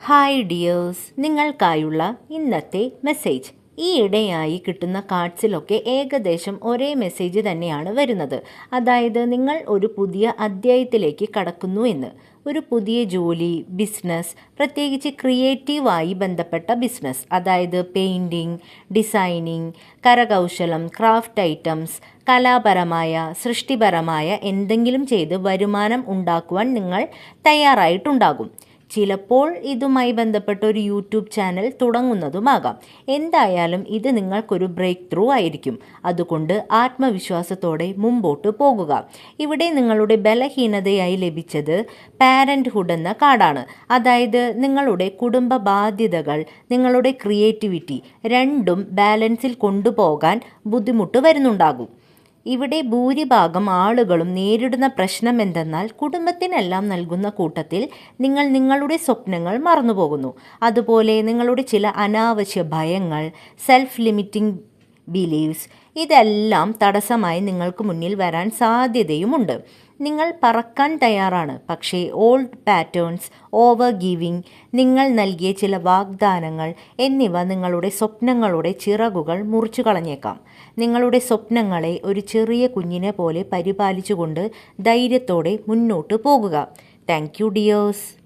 Hi dears നിങ്ങൾക്കായുള്ള ഇന്നത്തെ message ഈ ഇടയായി കിട്ടുന്ന കാർഡ്സിലൊക്കെ ഏകദേശം ഒരേ മെസ്സേജ് തന്നെയാണ് വരുന്നത്. അതായത് നിങ്ങൾ ഒരു പുതിയ അധ്യായത്തിലേക്ക് കടക്കുന്നു എന്ന്. ഒരു പുതിയ ജോലി ബിസിനസ് പ്രത്യേകിച്ച് ക്രിയേറ്റീവായി ബന്ധപ്പെട്ട ബിസിനസ് അതായത് പെയിന്റിങ് ഡിസൈനിങ് കരകൗശലം ക്രാഫ്റ്റ് ഐറ്റംസ് കലാപരമായ സൃഷ്ടിപരമായ എന്തെങ്കിലും ചെയ്ത് വരുമാനം ഉണ്ടാക്കുവാൻ നിങ്ങൾ തയ്യാറായിട്ടുണ്ടാകും. ചിലപ്പോൾ ഇതുമായി ബന്ധപ്പെട്ട ഒരു യൂട്യൂബ് ചാനൽ തുടങ്ങുന്നതുമാകാം. എന്തായാലും ഇത് നിങ്ങൾക്കൊരു ബ്രേക്ക് ത്രൂ ആയിരിക്കും. അതുകൊണ്ട് ആത്മവിശ്വാസത്തോടെ മുമ്പോട്ട് പോകുക. ഇവിടെ നിങ്ങളുടെ ബലഹീനതയായി ലഭിച്ചത് പാരന്റ്ഹുഡ് എന്ന കാർഡാണ്. അതായത് നിങ്ങളുടെ കുടുംബ ബാധ്യതകൾ നിങ്ങളുടെ ക്രിയേറ്റിവിറ്റി രണ്ടും ബാലൻസിൽ കൊണ്ടുപോകാൻ ബുദ്ധിമുട്ട് വരുന്നുണ്ടാകും. ഇവിടെ ഭൂരിഭാഗം ആളുകളും നേരിടുന്ന പ്രശ്നം എന്തെന്നാൽ കുടുംബത്തിനെല്ലാം നൽകുന്ന കൂട്ടത്തിൽ നിങ്ങൾ നിങ്ങളുടെ സ്വപ്നങ്ങൾ മറന്നുപോകുന്നു. അതുപോലെ നിങ്ങളുടെ ചില അനാവശ്യ ഭയങ്ങൾ സെൽഫ് ലിമിറ്റിംഗ് ബിലീവ്സ് ഇതെല്ലാം തടസ്സമായി നിങ്ങൾക്ക് മുന്നിൽ വരാൻ സാധ്യതയുമുണ്ട്. നിങ്ങൾ പറക്കാൻ തയ്യാറാണ്. പക്ഷേ ഓൾഡ് പാറ്റേൺസ് ഓവർ ഗിവിംഗ് നിങ്ങൾ നൽകിയ ചില വാഗ്ദാനങ്ങൾ എന്നിവ നിങ്ങളുടെ സ്വപ്നങ്ങളുടെ ചിറകുകൾ മുറിച്ചു കളഞ്ഞേക്കാം. നിങ്ങളുടെ സ്വപ്നങ്ങളെ ഒരു ചെറിയ കുഞ്ഞിനെ പോലെ പരിപാലിച്ചുകൊണ്ട് ധൈര്യത്തോടെ മുന്നോട്ട് പോകുക. Thank you dears